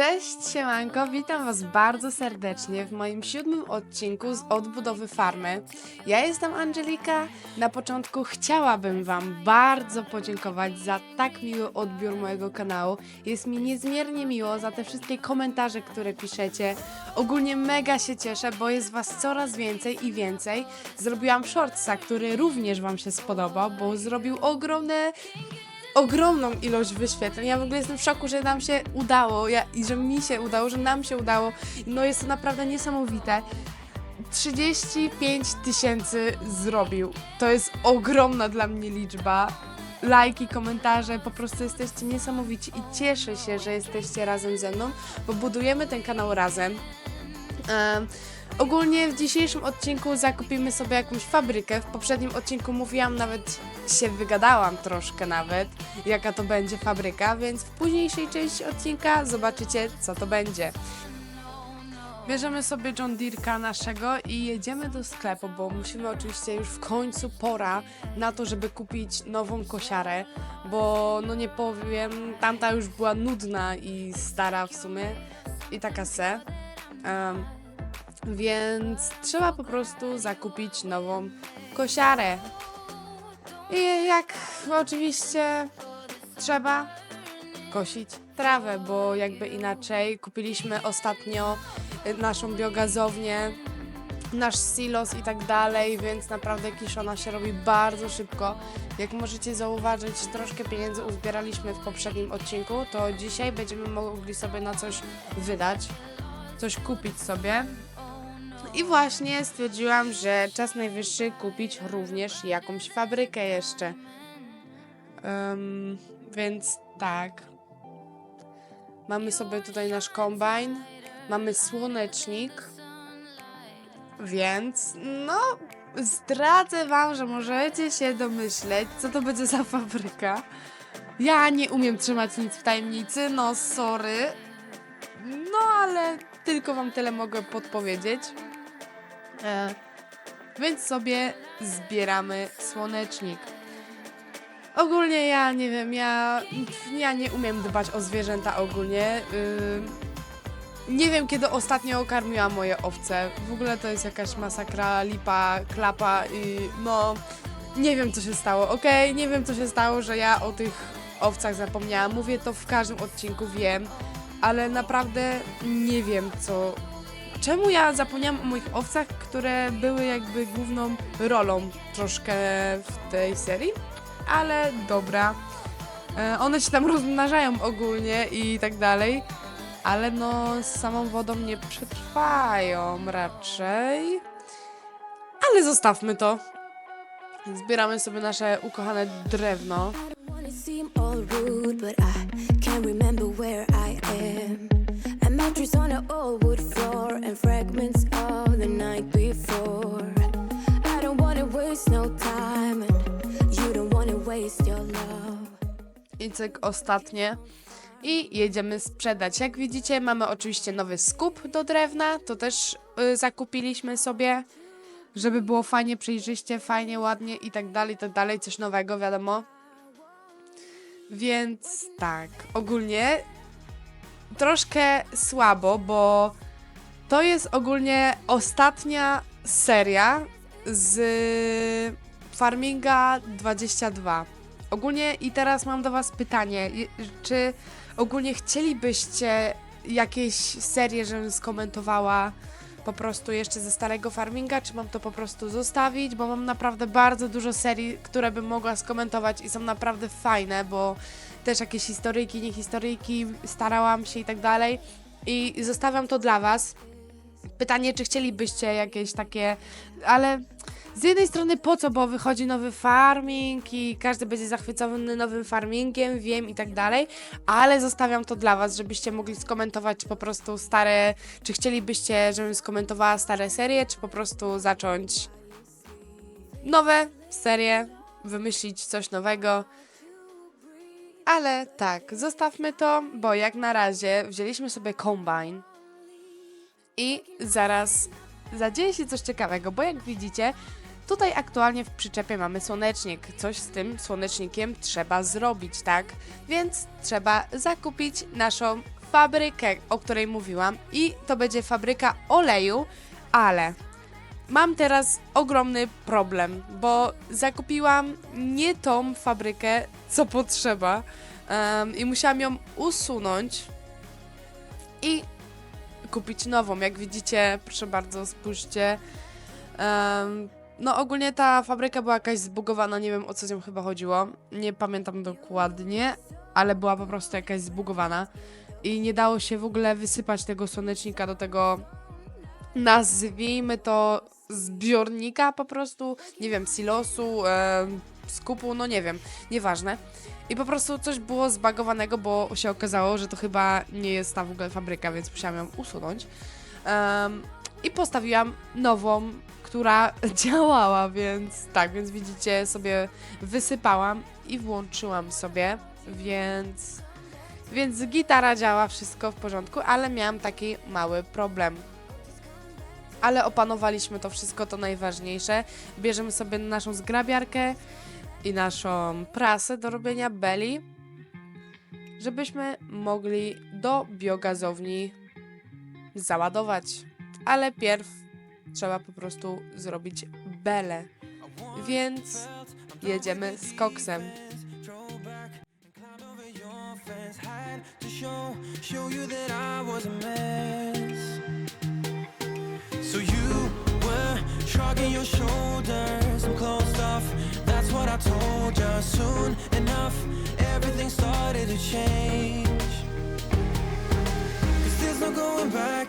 Cześć, siemanko, witam was bardzo serdecznie w moim siódmym odcinku z odbudowy farmy. Ja jestem Angelika. Na początku chciałabym wam bardzo podziękować za tak miły odbiór mojego kanału. Jest mi niezmiernie miło za te wszystkie komentarze, które piszecie. Ogólnie mega się cieszę, bo jest was coraz więcej i więcej. Zrobiłam shortsa, który również wam się spodobał, bo zrobił ogromne ogromną ilość wyświetleń. Ja w ogóle jestem w szoku, że nam się udało ja, i że mi się udało, że nam się udało. No jest to naprawdę niesamowite. 35 tysięcy zrobił. To jest ogromna dla mnie liczba. Lajki, komentarze, po prostu jesteście niesamowici i cieszę się, że jesteście razem ze mną, bo budujemy ten kanał razem. Em, ogólnie w dzisiejszym odcinku zakupimy sobie jakąś fabrykę. W poprzednim odcinku mówiłam nawet, się wygadałam troszkę nawet, jaka to będzie fabryka, więc w późniejszej części odcinka zobaczycie, co to będzie. Bierzemy sobie John Deere'ka naszego i jedziemy do sklepu, bo musimy oczywiście już w końcu pora na to, żeby kupić nową kosiarę, bo no nie powiem, tamta już była nudna i stara w sumie i taka se. Em, więc trzeba po prostu zakupić nową kosiarę. I jak oczywiście trzeba kosić trawę, bo jakby inaczej kupiliśmy ostatnio naszą biogazownię, nasz silos i tak dalej, więc naprawdę kiszona się robi bardzo szybko. Jak możecie zauważyć, troszkę pieniędzy uzbieraliśmy w poprzednim odcinku, to dzisiaj będziemy mogli sobie na coś wydać, coś kupić sobie. I właśnie stwierdziłam, że czas najwyższy kupić również jakąś fabrykę jeszcze. Em, więc tak. Mamy sobie tutaj nasz kombajn, mamy słonecznik, więc no zdradzę wam, że możecie się domyśleć, co to będzie za fabryka. Ja nie umiem trzymać nic w tajemnicy, no sorry. No ale tylko wam tyle mogę podpowiedzieć. E, więc sobie zbieramy słonecznik. Ogólnie ja nie wiem, ja, ja nie umiem dbać o zwierzęta ogólnie. Ym, nie wiem, kiedy ostatnio karmiłam moje owce. W ogóle to jest jakaś masakra, lipa, klapa i no... Nie wiem, co się stało, okej? Nie wiem, co się stało, że ja o tych owcach zapomniałam. Mówię to w każdym odcinku, wiem. Ale naprawdę nie wiem, co... Czemu ja zapomniałam o moich owcach, które były jakby główną rolą troszkę w tej serii? ale dobra. E, One się tam rozmnażają ogólnie i tak dalej, ale no z samą wodą nie przetrwają raczej. Ale zostawmy to. Zbieramy sobie nasze ukochane drewno. I and fragments of the night before. I don't wanna waste no time, and you don't wanna waste your love. Ostatnie. I jedziemy sprzedać. Jak widzicie, mamy oczywiście nowy skup do drewna. To też y, zakupiliśmy sobie, żeby było fajnie, przejrzyście, fajnie, ładnie i tak dalej, tak dalej. Coś nowego, wiadomo. Więc tak, ogólnie troszkę słabo, bo to jest ogólnie ostatnia seria z Farminga 22. Ogólnie i teraz mam do Was pytanie, czy ogólnie chcielibyście jakieś serie, żebym skomentowała po prostu jeszcze ze starego farminga, czy mam to po prostu zostawić, bo mam naprawdę bardzo dużo serii, które bym mogła skomentować i są naprawdę fajne, bo też jakieś historyjki, nie historyjki, starałam się i tak dalej i zostawiam to dla Was. Pytanie, czy chcielibyście jakieś takie, ale z jednej strony po co, bo wychodzi nowy farming i każdy będzie zachwycony nowym farmingiem, wiem i tak dalej, ale zostawiam to dla Was, żebyście mogli skomentować po prostu stare, czy chcielibyście, żebym skomentowała stare serie, czy po prostu zacząć nowe serie, wymyślić coś nowego. Ale tak, zostawmy to, bo jak na razie wzięliśmy sobie kombine i zaraz zadzieje się coś ciekawego, bo jak widzicie, tutaj aktualnie w przyczepie mamy słonecznik. Coś z tym słonecznikiem trzeba zrobić, tak? Więc trzeba zakupić naszą fabrykę, o której mówiłam i to będzie fabryka oleju, ale mam teraz ogromny problem, bo zakupiłam nie tą fabrykę, co potrzeba em, i musiałam ją usunąć i kupić nową. Jak widzicie, proszę bardzo, spójrzcie. Em, no ogólnie ta fabryka była jakaś zbugowana, nie wiem o co z nią chyba chodziło. Nie pamiętam dokładnie, ale była po prostu jakaś zbugowana i nie dało się w ogóle wysypać tego słonecznika do tego nazwijmy to zbiornika po prostu, nie wiem, silosu, skupu, no nie wiem, nieważne. I po prostu coś było zbagowanego, bo się okazało, że to chyba nie jest ta w ogóle fabryka, więc musiałam ją usunąć. Em, I postawiłam nową, która działała, więc tak, więc widzicie, sobie wysypałam i włączyłam sobie, więc, więc gitara działa, wszystko w porządku, ale miałam taki mały problem. Ale opanowaliśmy to wszystko, to najważniejsze. Bierzemy sobie naszą zgrabiarkę i naszą prasę do robienia beli, żebyśmy mogli do biogazowni załadować. Ale pierw trzeba po prostu zrobić belę. Więc jedziemy z koksem. So you were shrugging your shoulders and closed off. What I told you. Soon enough, everything started to change. Cause there's no going back,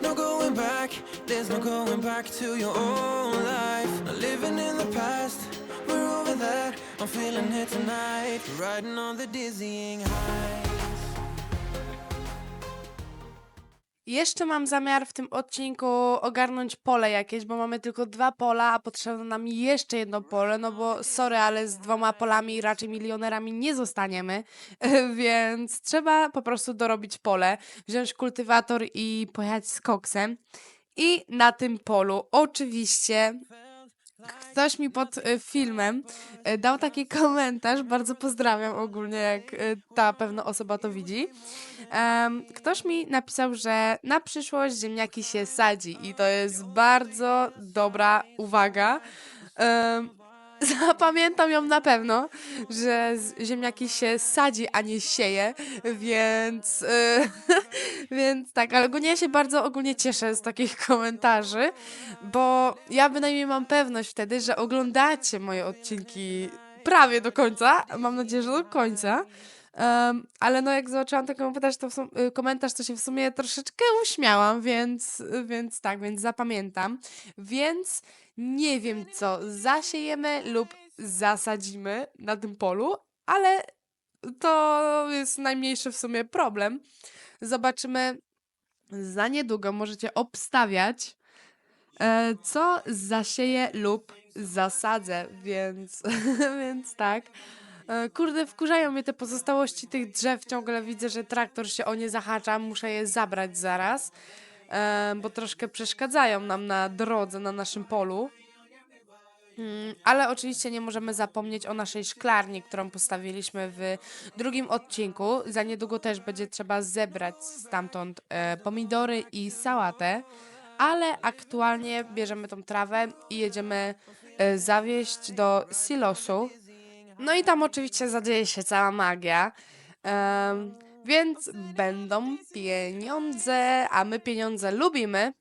no going back. There's no going back to your old life. Not living in the past, we're over that. I'm feeling it tonight, riding on the dizzying high. Jeszcze mam zamiar w tym odcinku ogarnąć pole jakieś, bo mamy tylko dwa pola, a potrzebne nam jeszcze jedno pole, no bo sorry, ale z dwoma polami raczej milionerami nie zostaniemy, więc trzeba po prostu dorobić pole, wziąć kultywator i pojechać z koksem. I na tym polu oczywiście ktoś mi pod y, filmem y, dał taki komentarz, bardzo pozdrawiam ogólnie, jak y, ta pewna osoba to widzi. Ktoś mi napisał, że na przyszłość ziemniaki się sadzi i to jest bardzo dobra uwaga. Zapamiętam ją na pewno, że ziemniaki się sadzi, a nie sieje, więc, y, więc tak, ale ogólnie ja się bardzo ogólnie cieszę z takich komentarzy, bo ja bynajmniej mam pewność wtedy, że oglądacie moje odcinki prawie do końca, mam nadzieję, że do końca. Em, ale no jak zobaczyłam ten komentarz to, sum- y, komentarz, to się w sumie troszeczkę uśmiałam, więc, więc tak, więc zapamiętam. Więc nie wiem co, zasiejemy lub zasadzimy na tym polu, ale to jest najmniejszy w sumie problem. Zobaczymy za niedługo, możecie obstawiać, e, co zasieję lub zasadzę, więc, więc tak. E, Kurde, wkurzają mnie te pozostałości tych drzew. Ciągle widzę, że traktor się o nie zahacza. Muszę je zabrać zaraz, bo troszkę przeszkadzają nam na drodze, na naszym polu. Mm, Ale oczywiście nie możemy zapomnieć o naszej szklarni, którą postawiliśmy w drugim odcinku. Za niedługo też będzie trzeba zebrać stamtąd e, pomidory i sałatę, ale aktualnie bierzemy tą trawę i jedziemy e, zawieźć do silosu. No i tam oczywiście zadzieje się cała magia. Więc będą pieniądze, a my pieniądze lubimy.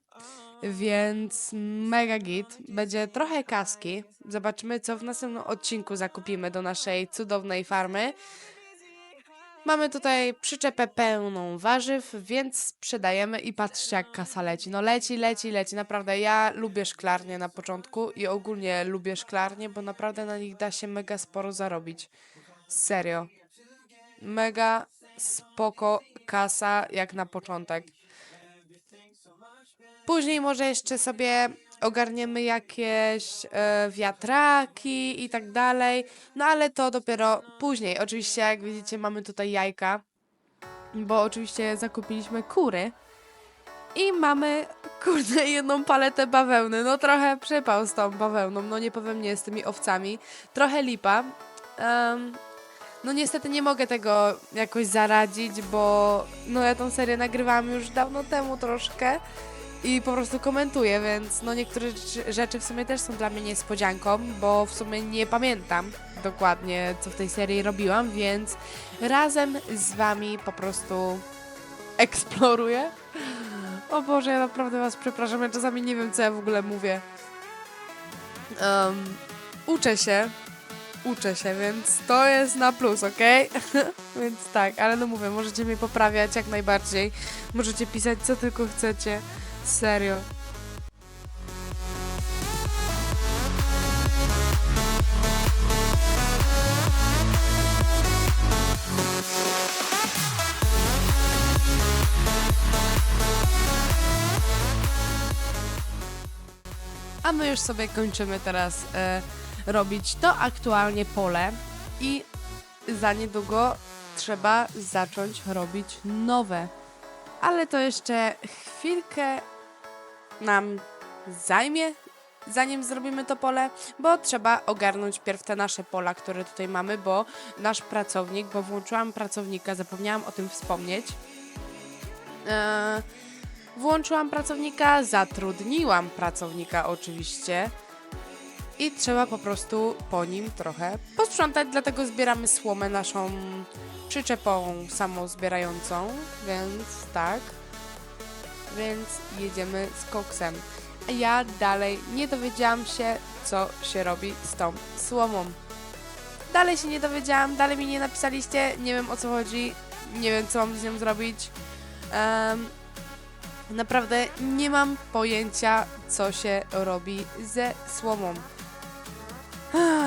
Więc mega git. Będzie trochę kaski. Zobaczymy, co w następnym odcinku zakupimy do naszej cudownej farmy. Mamy tutaj przyczepę pełną warzyw, więc sprzedajemy i patrzcie jak kasa leci. No leci, leci, leci. Naprawdę ja lubię szklarnie na początku i ogólnie lubię szklarnie, bo naprawdę na nich da się mega sporo zarobić. Serio. Mega spoko kasa jak na początek. Później może jeszcze sobie ogarniemy jakieś e, wiatraki i tak dalej. No ale to dopiero później. Oczywiście, jak widzicie, mamy tutaj jajka, bo oczywiście zakupiliśmy kury. I mamy, kurde, jedną paletę bawełny. No trochę przypał z tą bawełną, no nie powiem nie z tymi owcami. Trochę lipa. Em, No niestety nie mogę tego jakoś zaradzić, bo no ja tą serię nagrywałam już dawno temu troszkę i po prostu komentuję, więc no niektóre rzeczy- w sumie też są dla mnie niespodzianką, bo w sumie nie pamiętam dokładnie co w tej serii robiłam, więc razem z wami po prostu eksploruję. O Boże, ja naprawdę was przepraszam, ja czasami nie wiem co ja w ogóle mówię. Em, uczę się, uczę się, więc to jest na plus, ok? więc tak, ale no mówię, możecie mnie poprawiać jak najbardziej. Możecie pisać co tylko chcecie. Serio. A my już sobie kończymy teraz e, robić to aktualnie pole i za niedługo trzeba zacząć robić nowe. Ale to jeszcze chwilkę nam zajmie, zanim zrobimy to pole, bo trzeba ogarnąć pierw te nasze pola, które tutaj mamy, bo nasz pracownik, bo włączyłam pracownika, zapomniałam o tym wspomnieć. Eee, włączyłam pracownika, zatrudniłam pracownika oczywiście i trzeba po prostu po nim trochę posprzątać, dlatego zbieramy słomę naszą przyczepą samozbierającą, więc tak. Więc jedziemy z koksem. A ja dalej nie dowiedziałam się, co się robi z tą słomą. Dalej się nie dowiedziałam, dalej mi nie napisaliście, nie wiem o co chodzi, nie wiem co mam z nią zrobić. Em, naprawdę nie mam pojęcia, co się robi ze słomą.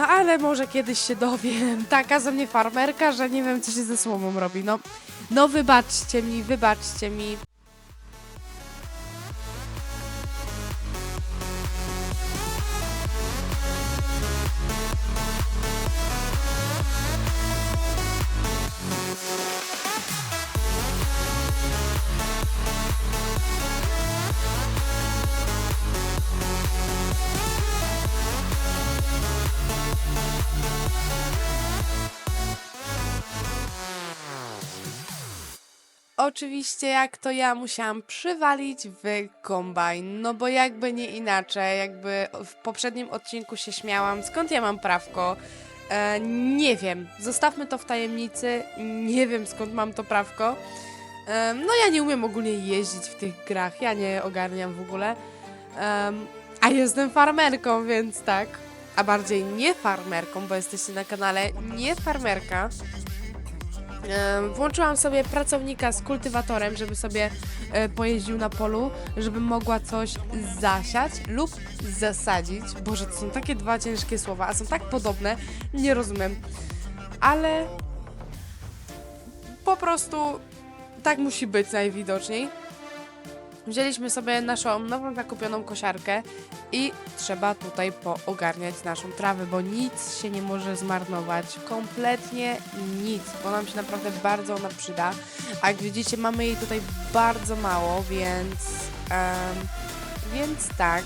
Ale może kiedyś się dowiem. Taka ze mnie farmerka, że nie wiem, co się ze słomą robi. No, no wybaczcie mi, wybaczcie mi. Oczywiście, jak to ja musiałam przywalić w kombajn, no bo jakby nie inaczej, jakby w poprzednim odcinku się śmiałam, skąd ja mam prawko? E, nie wiem, zostawmy to w tajemnicy, nie wiem skąd mam to prawko. E, no ja nie umiem ogólnie jeździć w tych grach, ja nie ogarniam w ogóle. Em, a jestem farmerką, więc tak. A bardziej nie farmerką, bo jesteście na kanale nie farmerka. Włączyłam sobie pracownika z kultywatorem, żeby sobie e, pojeździł na polu, żebym mogła coś zasiać lub zasadzić. Boże, to są takie dwa ciężkie słowa, a są tak podobne, nie rozumiem. Ale po prostu tak musi być najwidoczniej. Wzięliśmy sobie naszą nową zakupioną kosiarkę i trzeba tutaj poogarniać naszą trawę, bo nic się nie może zmarnować. Kompletnie nic, bo nam się naprawdę bardzo ona przyda. A jak widzicie, mamy jej tutaj bardzo mało, więc. em, więc tak.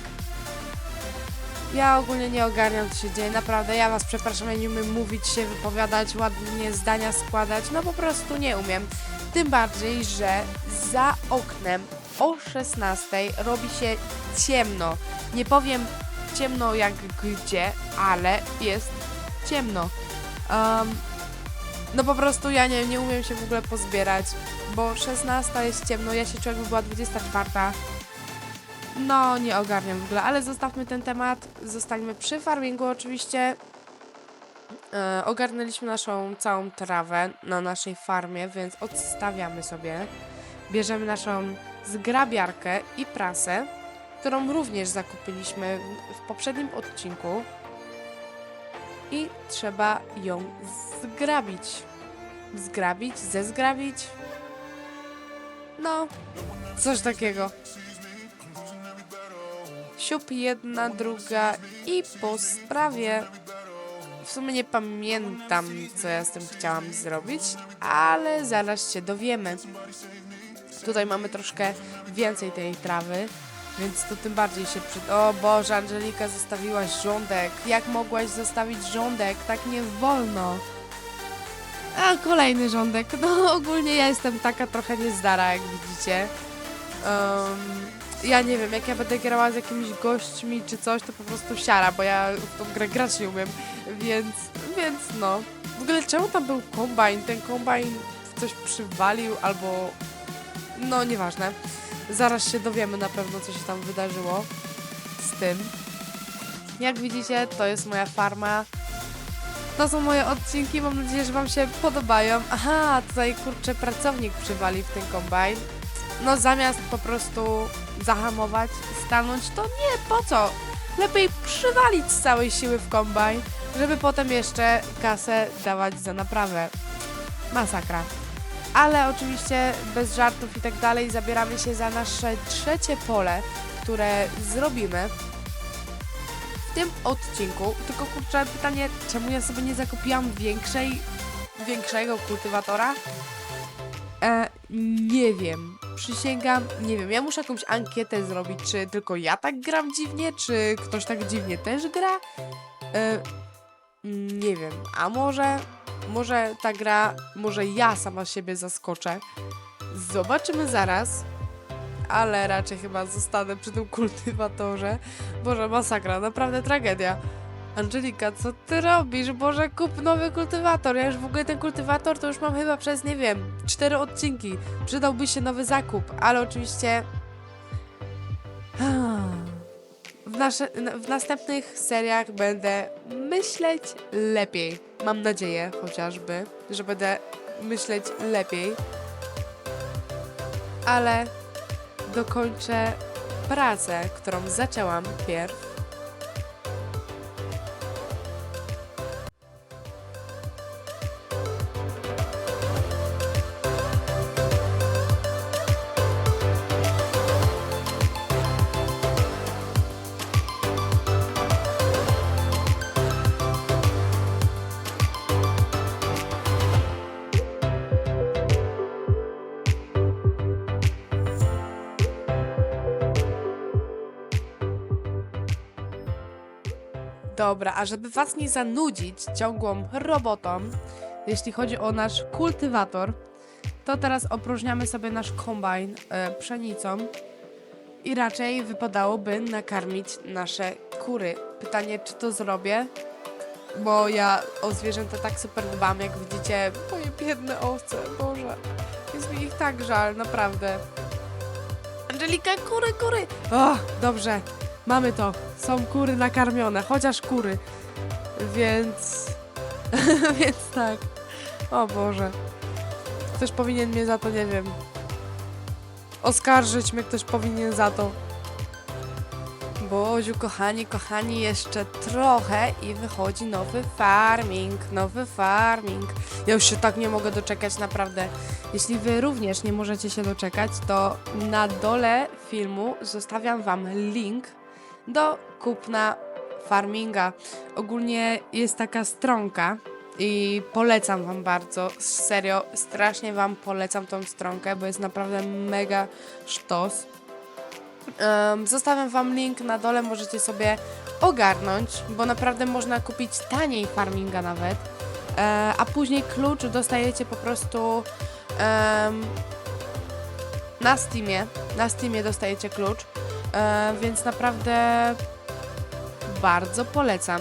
Ja ogólnie nie ogarniam, co się dzieje, naprawdę. Ja Was przepraszam, ja nie umiem mówić się, wypowiadać, ładnie zdania składać. No po prostu nie umiem. Tym bardziej, że za oknem o 16 robi się ciemno. Nie powiem ciemno jak gdzie, ale jest ciemno. Um, no po prostu ja nie, nie umiem się w ogóle pozbierać, bo 16 jest ciemno, ja się czuję jakby była 24. No, nie ogarniam w ogóle, ale zostawmy ten temat. Zostańmy przy farmingu oczywiście. E, ogarnęliśmy naszą całą trawę na naszej farmie, więc odstawiamy sobie. Bierzemy naszą zgrabiarkę i prasę, którą również zakupiliśmy w, poprzednim odcinku. I trzeba ją zgrabić. Zgrabić, zezgrabić. No, coś takiego. Siup jedna, druga i po sprawie. W sumie nie pamiętam, co ja z tym chciałam zrobić, ale zaraz się dowiemy. Tutaj mamy troszkę więcej tej trawy, więc to tym bardziej się przy... O Boże, Angelika, zostawiłaś rządek. Jak mogłaś zostawić rządek? Tak nie wolno. A kolejny rządek. No ogólnie ja jestem taka trochę niezdara, jak widzicie. Em, ja nie wiem, jak ja będę grała z jakimiś gośćmi czy coś, to po prostu siara, bo ja w tą grę grać nie umiem. Więc, więc no. W ogóle czemu tam był kombajn? Ten kombajn coś przywalił albo... No nieważne. Zaraz się dowiemy na pewno, co się tam wydarzyło z tym. Jak widzicie, to jest moja farma. To są moje odcinki, mam nadzieję, że Wam się podobają. Aha, tutaj kurczę, pracownik przywali w ten kombajn. No zamiast po prostu zahamować, stanąć, to nie, po co? Lepiej przywalić z całej siły w kombajn, żeby potem jeszcze kasę dawać za naprawę. Masakra. Ale oczywiście bez żartów i tak dalej zabieramy się za nasze trzecie pole, które zrobimy w tym odcinku. Tylko kurczę, pytanie, czemu ja sobie nie zakupiłam większej, większego kultywatora? E, nie wiem. Przysięgam, nie wiem. Ja muszę jakąś ankietę zrobić, czy tylko ja tak gram dziwnie, czy ktoś tak dziwnie też gra. E, nie wiem. A może, może ta gra, może ja sama siebie zaskoczę. Zobaczymy zaraz. Ale raczej chyba zostanę przy tym kultywatorze. Boże, masakra, naprawdę tragedia. Angelika, co ty robisz? Boże, kup nowy kultywator. Ja już w ogóle ten kultywator to już mam chyba przez, nie wiem, cztery odcinki. Przydałby się nowy zakup, ale oczywiście... Nasze, w następnych seriach będę myśleć lepiej. Mam nadzieję chociażby, że będę myśleć lepiej. Ale dokończę pracę, którą zaczęłam pierw. Dobra, a żeby was nie zanudzić ciągłą robotą, jeśli chodzi o nasz kultywator, to teraz opróżniamy sobie nasz kombajn e, pszenicą i raczej wypadałoby nakarmić nasze kury. Pytanie, czy to zrobię? Bo ja o zwierzęta tak super dbam, jak widzicie, moje biedne owce, Boże, jest mi ich tak żal, naprawdę. Angelika, kury, kury! O, dobrze, Mamy to. Są kury nakarmione, chociaż kury. Więc. Więc tak. O Boże. Ktoś powinien mnie za to, nie wiem. Oskarżyć mnie ktoś powinien za to. Boziu, kochani, kochani, jeszcze trochę i wychodzi nowy farming. Nowy farming. Ja już się tak nie mogę doczekać, naprawdę. Jeśli wy również nie możecie się doczekać, to na dole filmu zostawiam wam link do kupna farminga. Ogólnie jest taka stronka i polecam wam bardzo, serio, strasznie wam polecam tą stronkę, bo jest naprawdę mega sztos. Um, zostawiam wam link na dole, możecie sobie ogarnąć, bo naprawdę można kupić taniej farminga nawet, e, a później klucz dostajecie po prostu em, na Steamie, na Steamie dostajecie klucz, E, więc naprawdę bardzo polecam.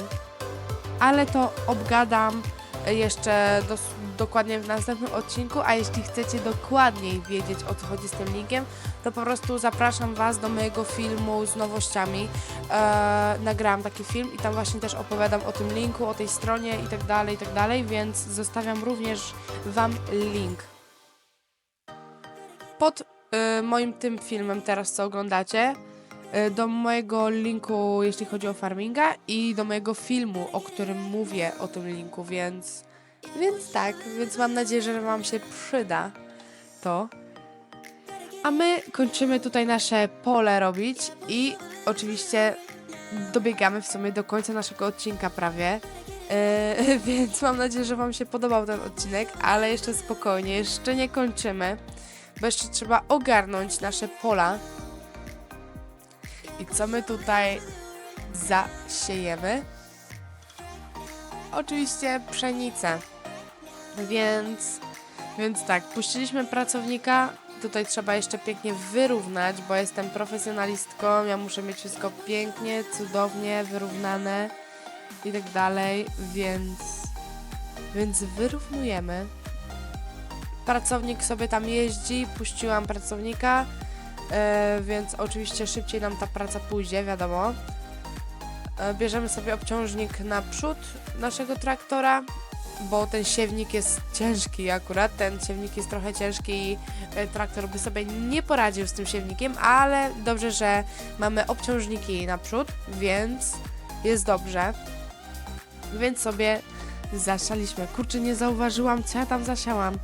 Ale to obgadam jeszcze dos- dokładnie w następnym odcinku, a jeśli chcecie dokładniej wiedzieć o co chodzi z tym linkiem, to po prostu zapraszam Was do mojego filmu z nowościami. E, nagrałam taki film i tam właśnie też opowiadam o tym linku, o tej stronie i tak dalej, i tak dalej, więc zostawiam również Wam link. Pod y, moim tym filmem teraz, co oglądacie, do mojego linku, jeśli chodzi o farminga i do mojego filmu, o którym mówię o tym linku, więc więc tak, więc mam nadzieję, że wam się przyda to. A my kończymy tutaj nasze pole robić i oczywiście dobiegamy w sumie do końca naszego odcinka prawie. Yy, więc mam nadzieję, że Wam się podobał ten odcinek, ale jeszcze spokojnie, jeszcze nie kończymy, bo jeszcze trzeba ogarnąć nasze pola. I co my tutaj zasiejemy? Oczywiście pszenicę. Więc, więc tak, puściliśmy pracownika. Tutaj trzeba jeszcze pięknie wyrównać, bo jestem profesjonalistką. Ja muszę mieć wszystko pięknie, cudownie, wyrównane i tak dalej, więc, więc wyrównujemy. Pracownik sobie tam jeździ, puściłam pracownika, e, więc oczywiście szybciej nam ta praca pójdzie, wiadomo. E, bierzemy sobie obciążnik na przód naszego traktora, bo ten siewnik jest ciężki akurat, ten siewnik jest trochę ciężki i e, traktor by sobie nie poradził z tym siewnikiem, ale dobrze, że mamy obciążniki naprzód, więc jest dobrze. Więc sobie zasialiśmy. Kurczę, nie zauważyłam, co ja tam zasiałam.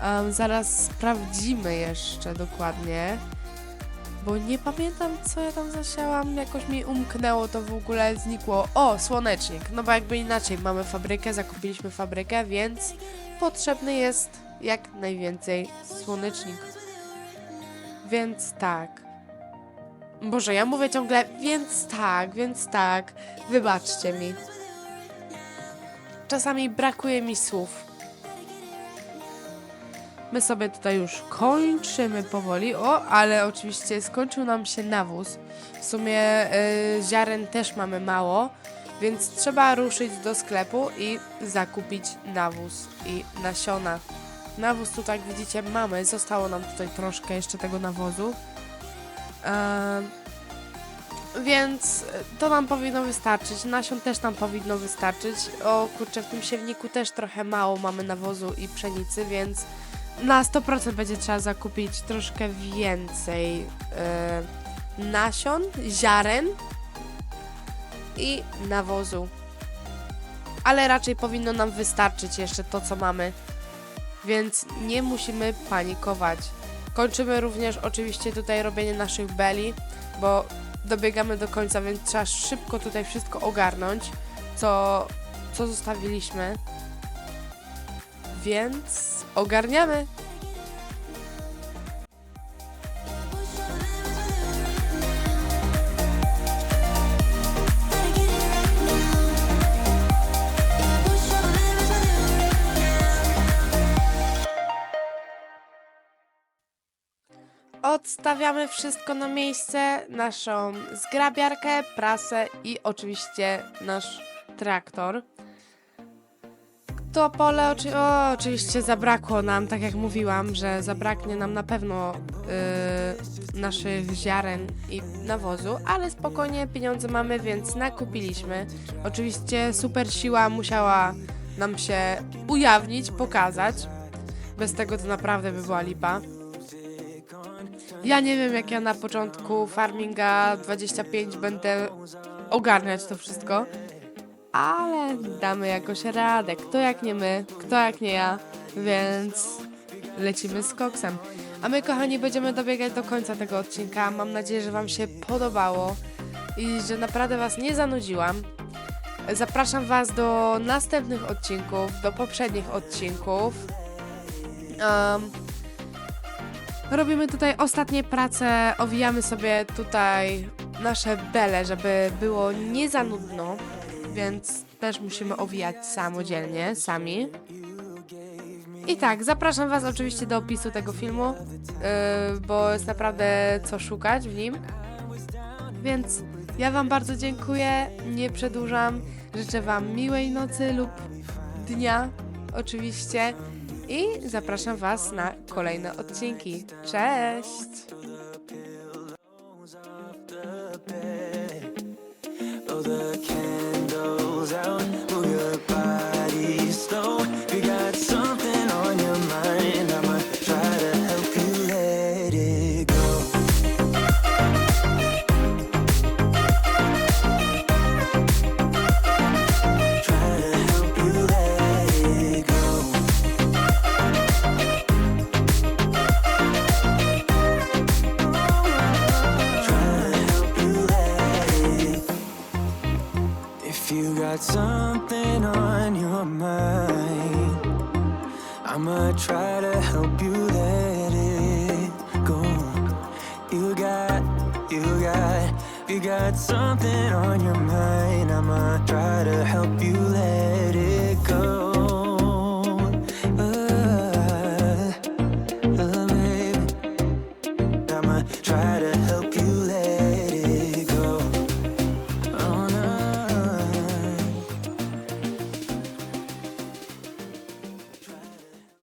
Em, zaraz sprawdzimy jeszcze dokładnie. Bo nie pamiętam, co ja tam zasiałam. Jakoś mi umknęło, to w ogóle znikło. O, słonecznik. No bo jakby inaczej, mamy fabrykę, zakupiliśmy fabrykę, więc potrzebny jest jak najwięcej słonecznik. Więc tak. Boże, ja mówię ciągle, więc tak, więc tak. Wybaczcie mi. Czasami brakuje mi słów. My sobie tutaj już kończymy powoli. O, ale oczywiście skończył nam się nawóz. W sumie y, ziaren też mamy mało, więc trzeba ruszyć do sklepu i zakupić nawóz i nasiona. Nawóz tutaj, jak widzicie, mamy. Zostało nam tutaj troszkę jeszcze tego nawozu. Em, więc to nam powinno wystarczyć. Nasion też nam powinno wystarczyć. O kurczę, w tym siewniku też trochę mało mamy nawozu i pszenicy, więc na 100% będzie trzeba zakupić troszkę więcej e, nasion, ziaren i nawozu. Ale raczej powinno nam wystarczyć jeszcze to, co mamy. Więc nie musimy panikować. Kończymy również oczywiście tutaj robienie naszych beli, bo dobiegamy do końca, więc trzeba szybko tutaj wszystko ogarnąć, co, co zostawiliśmy. Więc ogarniamy. Odstawiamy wszystko na miejsce, naszą zgrabiarkę, prasę i oczywiście nasz traktor. To pole oczy o, oczywiście zabrakło nam, tak jak mówiłam, że zabraknie nam na pewno yy, naszych ziaren i nawozu, ale spokojnie pieniądze mamy, więc nakupiliśmy. Oczywiście super siła musiała nam się ujawnić, pokazać. Bez tego to naprawdę by była lipa. Ja nie wiem, jak ja na początku Farminga 25 będę ogarniać to wszystko, ale damy jakoś radę. Kto jak nie my, kto jak nie ja, więc lecimy z koksem. A my, kochani, będziemy dobiegać do końca tego odcinka. Mam nadzieję, że Wam się podobało i że naprawdę Was nie zanudziłam. Zapraszam Was do następnych odcinków, do poprzednich odcinków. Um, Robimy tutaj ostatnie prace, owijamy sobie tutaj nasze bele, żeby było nie za nudno, więc też musimy owijać samodzielnie, sami. I tak, zapraszam Was oczywiście do opisu tego filmu, yy, bo jest naprawdę co szukać w nim. Więc ja Wam bardzo dziękuję, nie przedłużam, życzę Wam miłej nocy lub dnia, oczywiście. I zapraszam Was na kolejne odcinki. Cześć! down. Something